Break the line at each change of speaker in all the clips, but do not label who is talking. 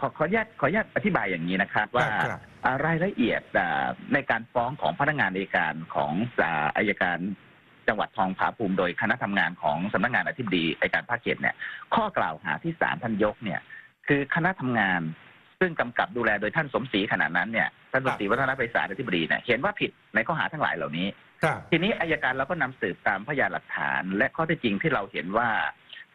ขอขออนุญาตขออนุญาตอธิบายอย่างนี้นะครับ ว่า
ครับ
อ่ารายละเอียดอ่าในการฟ้องของพนักงานอัยการของอ่าอายการจังหวัดทองผาภูมิโดยคณะทำงานของสำนักงานอธิบดีอัยการภาคเจ็ดเนี่ย ข้อกล่าวหาที่ศาลท่านยกเนี่ย คือคณะทำงาน ซึ่งกำกับดูแลโดยท่านสมศรีขณะนั้นเนี่ยท่านสมศรีวัฒนไพศาลอธิบดีเนี่ยเห็นว่าผิดในข้อหาทั้งหลายเหล่านี้
ครับ
ทีนี้อายการเราก็นำสืบตามพยานหลักฐาน และข้อเท็จจริงที่เราเห็นว่า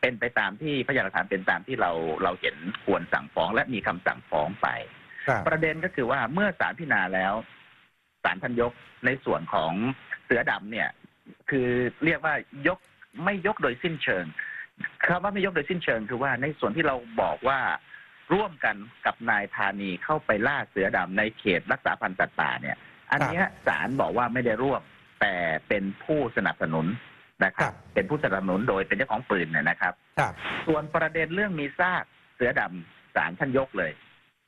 เป็นไปตามที่พยานหลักฐานเป็นตามที่เราเราเห็นควรสั่งฟ้อง และมีคำสั่งฟ้องไป
ครับ
ประเด็นก็คือว่าเมื่อศาลพิจารณาแล้วศาลท่านยกในส่วนของเสือดำเนี่ย คือเรียกว่ายกไม่ยกโดยสิ้นเชิงคำว่าไม่ยกโดยสิ้นเชิงคือว่าในส่วนที่เราบอกว่าร่วมกันกับนายธานีเข้าไปล่าเสือดำในเขตรักษาพันธุ์สัตว์ป่าเนี่ย อันเนี้ยศาลบอกว่าไม่ได้ร่วมแต่เป็นผู้สนับสนุน นะครับ เป็นผู้สนับสนุนโดยเป็นเจ้าของปืนเนยนะครับ
ครับ
ส่วนประเด็นเรื่องมีซากเสือดำศาลท่านยกเลย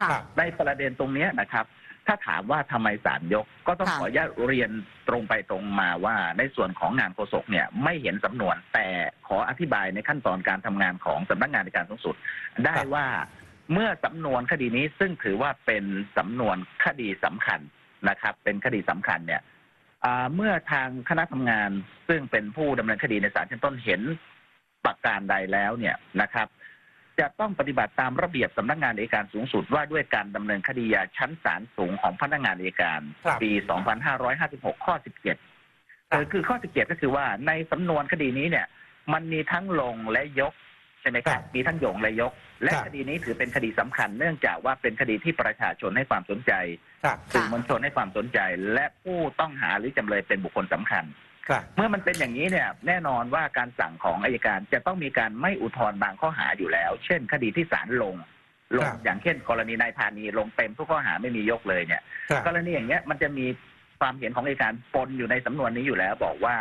ค
ค่ะ
รับ
ในประเด็นตรงเนี้ยนะครับ ถ้าถามว่าทำไมศาลยก ก็ต้อง
ค่ะ
ขออนุญาตเรียนตรงไปตรงมาว่าในส่วนของงานโฆษกเนี่ยไม่เห็นสำนวน แต่ขออธิบายในขั้นตอนการทำงานของสำนักงานในการสูงสุด ได้
ครับ
ว่าเมื่อสำนวนคดีนี้ซึ่งถือว่าเป็นสำนวนคดีสำคัญนะครับ เป็นคดีสำคัญเนี่ยอ่า เมื่อทางคณะทำงาน ซึ่งเป็นผู้ดำเนินคดีในศาลชั้นต้นเห็นประการใดแล้วเนี่ยนะครับ จะต้องปฏิบัติตามระเบียบสำนักงานอัยการสูงสุดว่าด้วยการดำเนินคดียาชั้นศาลสูงของพนักงานอัยการ
ครับ
ปี 2556 ข้อ 17เออคือข้อ 17 ก็คือว่าในสำนวนคดีนี้เนี่ย มันมีทั้งลงและยก ใช่ไหมค
ครั
รับบมีทั้งโยงและยก และ
ครับ
คดีนี้ถือเป็นคดีสำคัญเนื่องจากว่าเป็นคดีที่ประชาชนให้ความสนใจ
ครับ
สื่อมวลชนให้ความสนใจ และผู้ต้องหาหรือจำเลยเป็นบุคคลสำคัญ
ครับ
เมื่อมันเป็นอย่างนี้เนี่ยแน่นอนว่าการสั่งของอายการจะต้องมีการไม่อุทธรณ์บางข้อหาอยู่แล้ว เช่น คดีที่ศาลลงล
ค
ง
รับ
อย่างเช่น กรณีนายธานีลงเต็มทุกข้อหาไม่มียกเลยเนี่ย
ครับ
กรณีอย่างเงี้ยมันจะมีความเห็นของอายการปนอยู่ในสำนวนนี้อยู่แล้ว บอกว่า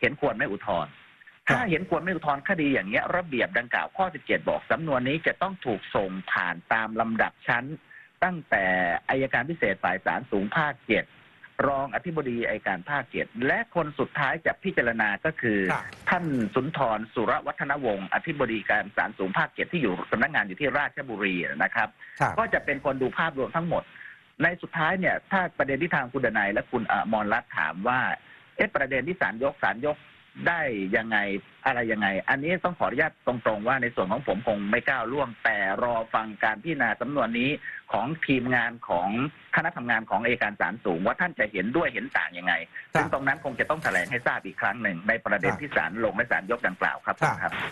เห็นควรไม่อุทธรณ์ ถ้าเห็นควรไม่อุทธรณ์คดีอย่างเงี้ยระเบียบดังกล่าวข้อ 17 บอกสำนวนนี้จะต้องถูกส่งผ่านตามลำดับชั้น ตั้งแต่อายการพิเศษฝ่ายศาลสูงภาคเจ็ดรองอธิบดีอายการภาคเจ็ดและคนสุดท้ายจะพิจารณาก็คือ
ครับ
ท่านสุนทรสุรวัฒนวงศ์อธิบดีการศาลสูงภาคเจ็ดที่อยู่สำนักงานอยู่ที่ราชบุรีนะครับ
ครับ
ก็จะเป็นคนดูภาพรวมทั้งหมด ในสุดท้ายเนี่ย ถ้าประเด็นที่ทางคุณดนายและคุณอมรรัตน์ถามว่าเอ๊ะประเด็นที่ศาลยกศาลยก ได้ยังไงอะไรยังไง อันนี้ต้องขออนุญาตตรงๆ ว่าในส่วนของผมคงไม่ก้าวล่วง แต่รอฟังการพิจารณาสำนวนนี้ของทีมงานของคณะทำงานของเอกการศาลสูง ว่าท่านจะเห็นด้วยเห็นต่างยังไง
ครับ
ซึ่งตรงนั้นคงจะต้องแถลงให้ทราบอีกครั้งหนึ่งในประเด็น
ครับ
ที่ศาลลงและศาลยกดังกล่าวครับ
ครับ
ครับ